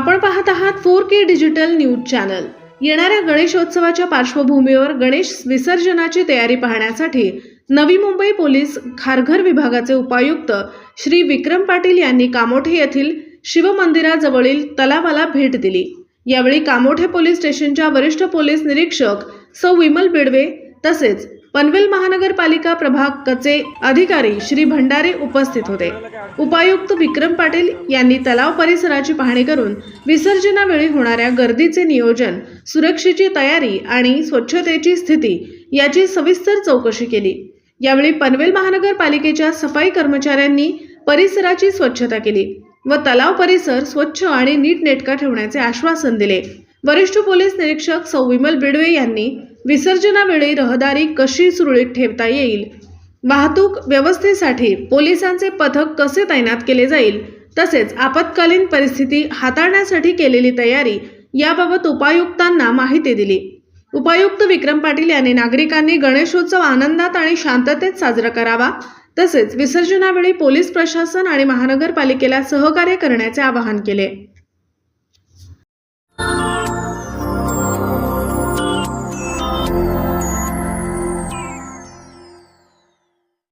आपण पाहत आहात four K digital news channel. येणाऱ्या गणेशोत्सवाच्या पार्श्वभूमीवर गणेश विसर्जनाची तयारी पाहण्यासाठी नवी मुंबई पोलीस खारघर विभागाचे उपायुक्त श्री विक्रम पाटील यांनी कामोठे येथील शिवमंदिराजवळील तलावाला भेट दिली. यावेळी कामोठे पोलीस स्टेशनच्या वरिष्ठ पोलीस निरीक्षक सौ विमल बिडवे तसेच पनवेल महानगरपालिका प्रभाग कचे अधिकारी श्री भंडारे उपस्थित होते. उपायुक्त विक्रम पाटील यांनी तलाव परिसराची पाहणी करून विसर्जनावेळी होणाऱ्या गर्दीचे नियोजन सुरक्षेची तयारी आणि स्वच्छतेची स्थिती याची सविस्तर चौकशी केली. यावेळी पनवेल महानगरपालिकेच्या सफाई कर्मचाऱ्यांनी परिसराची स्वच्छता केली व तलाव परिसर स्वच्छ आणि नीटनेटका ठेवण्याचे आश्वासन दिले. वरिष्ठ पोलीस निरीक्षक सौ. विमल बिडवे यांनी विसर्जनावेळी रहदारी कशी सुरळीत ठेवता येईल? वाहतूक व्यवस्थेसाठी पोलिसांचे पथक कसे तैनात केले जाईल? तसेच आपत्कालीन परिस्थिती हाताळण्यासाठी केलेली तयारी याबाबत उपायुक्तांना माहिती दिली. उपायुक्त विक्रम पाटील यांनी नागरिकांनी गणेशोत्सव आनंदात आणि शांततेत साजरा करावा तसेच विसर्जनावेळी पोलीस प्रशासन आणि महानगरपालिकेला सहकार्य करण्याचे आवाहन केले.